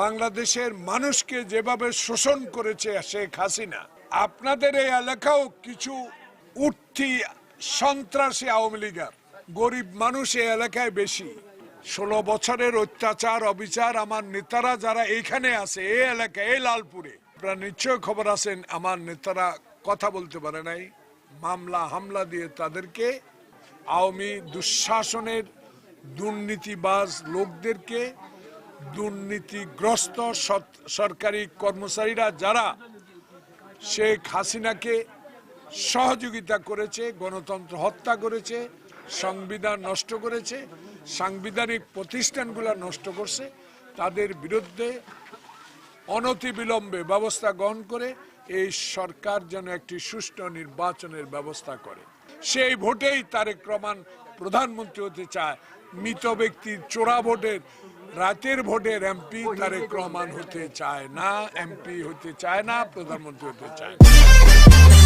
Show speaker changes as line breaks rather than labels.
বাংলাদেশের মানুষকে যেভাবে শোষণ করেছে শেখ হাসিনা, আপনাদের এই এলাকাও কিছু উঠতি সন্ত্রাসী আওয়ামী লীগার। গরিব মানুষ এই এলাকায় বেশি। ষোলো বছরের অত্যাচার, অবিচার আমার নেতারা যারা এইখানে আছে, এই এলাকায়, এই লালপুরে। আপনারা নিশ্চয় খবর আছেন, আমার নেতারা কথা বলতে পারে নাই। মামলা, হামলা দিয়ে তাদেরকে আওয়ামী দুঃশাসনের দুর্নীতিবাজ লোকদেরকে দুর্নীতিগ্রস্ত সরকারি কর্মচারীরা যারা শেখ হাসিনাকে সহযোগিতা করেছে, গণতন্ত্র হত্যা করেছে, সংবিধান নষ্ট করেছে, সাংবিধানিক প্রতিষ্ঠানগুলো নষ্ট করছে, তাদের বিরুদ্ধে অনতিবিলম্বে ব্যবস্থা গ্রহণ করে এই সরকার যেন একটি সুষ্ঠু নির্বাচনের ব্যবস্থা করে। সেই ভোটেই তারেক রহমান প্রধানমন্ত্রী হতে চায়। মৃত ব্যক্তির চোরা ভোটের রাতের ভোটের এমপি তারেক রহমান হতে চায় না এমপি হতে চায় না প্রধানমন্ত্রী হতে চায় না।